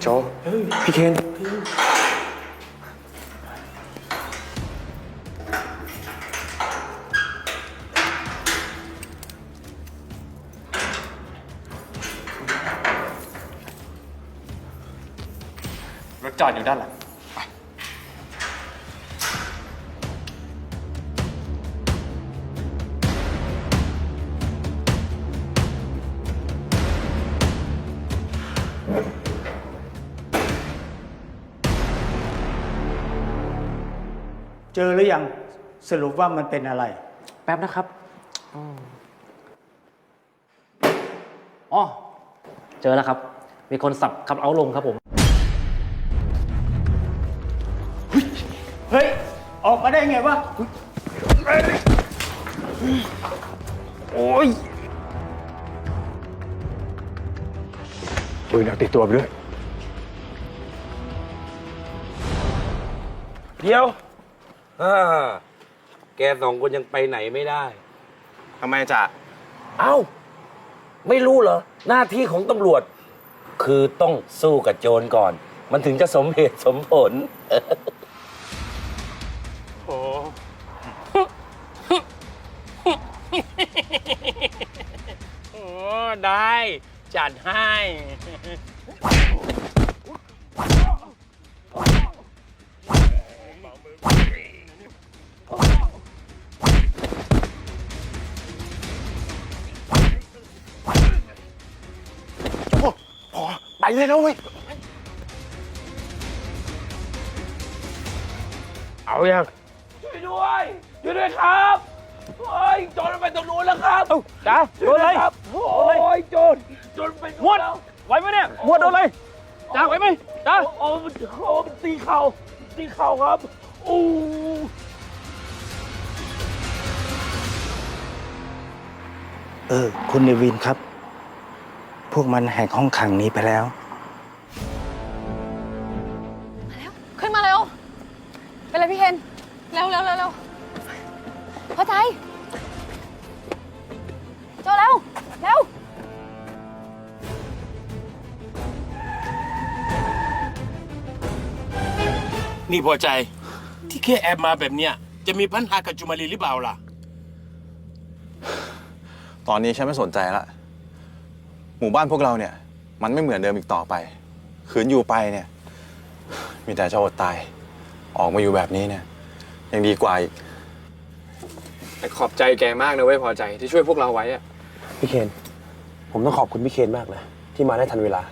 โจพี่เคนรถจอดอยู่ด้านหลัง เจอหรือยังสรุปว่ามันเป็นอะไร แป๊บนะครับอืมอ๋อเจอแล้วครับ มีคนสับขับเอาท์ลงครับผม เฮ้ย ออกมาได้ไงวะปืนเอาติดตัวไปด้วย เดี๋ยว อ่าแกสองคนยังไปไหนไม่ได้ ทำไมจ่าเอ้า ไม่รู้เหรอ หน้าที่ของตำรวจ คือต้องสู้กับโจรก่อน มันถึงจะสมเหตุสมผล โอ้ได้ จัดให้ ไปเลยนะเว้ย เอายัง ช่วยด้วยช่วยด้วยครับโอ้ยโจรมันไปตรงนู้นแล้วครับจ้าโดนเลยครับโอ้ยโจรโจรไปมวดไหวไหมเนี่ยมวดโดนเลยจ้าไหวไหมจ้า โอ้มันโอ้มันตีเข่าตีเข่าครับอู้เออ คุณเนวินครับ พวกมันแหกห้องขังนี้ไปแล้ว ขึ้นมาเร็วเป็นไรพี่เคนเร็วเร็วเร็วเร็วพอใจโจเร็วเร็วนี่พอใจ ที่แค่แอบมาแบบเนี้ยจะมีปัญหากับจุมาลีหรือเปล่าล่ะ ตอนนี้ฉันไม่สนใจละ หมู่บ้านพวกเราเนี่ย มันไม่เหมือนเดิมอีกต่อไป ขืนอยู่ไปเนี่ย มีแต่จะอดตาย ออกมาอยู่แบบนี้เนี่ย ยังดีกว่าอีก แต่ขอบใจแกมากนะเว้ยพอใจที่ช่วยพวกเราไว้อะพี่เคน ผมต้องขอบคุณพี่เคนมากนะ ที่มาได้ทันเวลา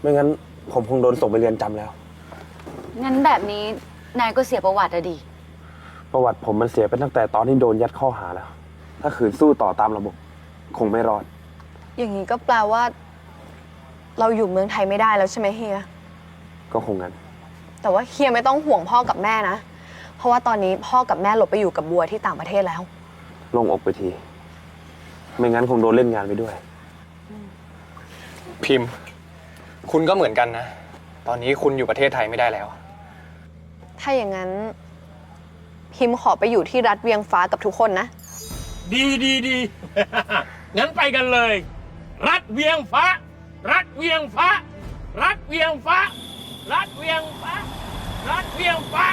ไม่งั้นผมคงโดนส่งไปเรียนจำแล้ว งั้นแบบนี้นายก็เสียประวัติอะดีประวัติผมมันเสียไปตั้งแต่ตอนที่โดนยัดข้อหาแล้ว ถ้าขืนสู้ต่อตามระบบ คงไม่รอด อย่างนี้ก็แปลว่า เราอยู่เมืองไทยไม่ได้แล้วใช่ไหมเฮีย ก็คงงั้น แต่ว่าเฮียไม่ต้องห่วงพ่อกับแม่นะ เพราะว่าตอนนี้พ่อกับแม่หลบไปอยู่กับบัวที่ต่างประเทศแล้วลงอกไปที ไม่งั้นคงโดนเล่นงานไปด้วย พิมพ์ คุณก็เหมือนกันนะ ตอนนี้คุณอยู่ประเทศไทยไม่ได้แล้ว ถ้าอย่างนั้น พิมพ์ขอไปอยู่ที่รัฐเวียงฟ้ากับทุกคนนะ ดีดีดี งั้นไปกันเลย รัดเวียงฟ้า รัดเวียงฟ้า รัดเวียงฟ้า รัดเวียงฟ้า รัดเวียงฟ้า